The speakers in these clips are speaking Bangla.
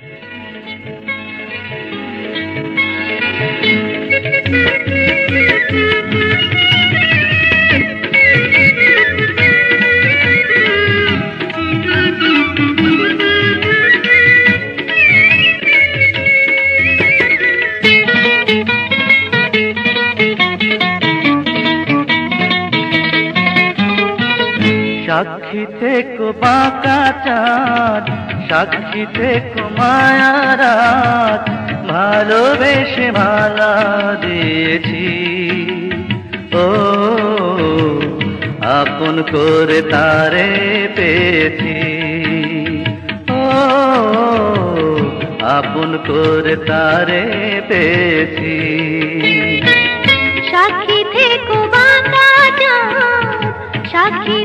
Thank you. সাক্ষী থেকো বাঁকা চাঁদ সাক্ষী থেকো মায়ারাত ভালোবেসে মালা দিয়েছি। ও আপন করে তারে পেয়েছি। ও আপন করে তারে পেয়েছি। সাক্ষী থেকো বাঁকা চাঁদ, সাক্ষী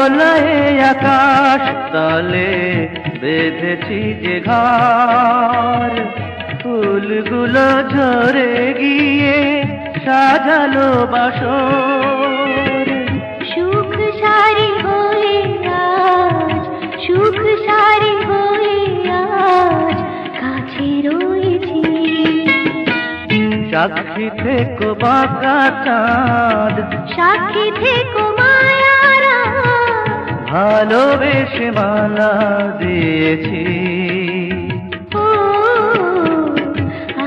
খোলায় আকাশ তলে বেঁধেছি যে ঘর। ফুলগুলো ঝরে গিয়ে সাজালো বাসর। সুখ সারি হয়ে আজ সুখ সারি হয়ে আজ কাছে রয়েছি। সাক্ষী থেকো বাঁকা চাঁদ। সাক্ষী থেকো ভালোবেসে মালা দিয়েছি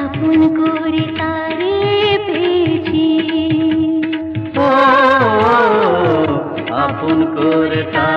আপন করে তারে পেয়েছি। ও আপন করে তারে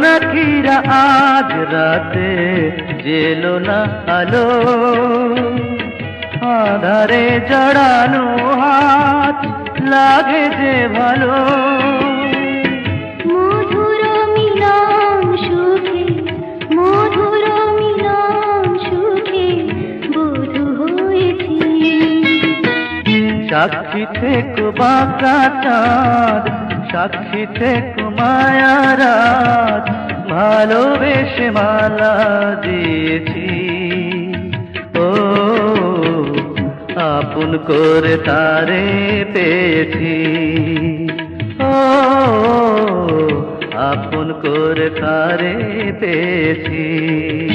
জোনাকিরা আজ রাতে জেলো না আলো। আধারে জড়ানো হাত লাগে যে ভালো। সাক্ষী থেকো বাঁকা চাঁদ সাক্ষী থেকো মায়ারাত ভালোবেসে মালা দিয়েছি। ও আপন করে তারে পেয়েছি। ও আপন করে তারে পেয়েছি।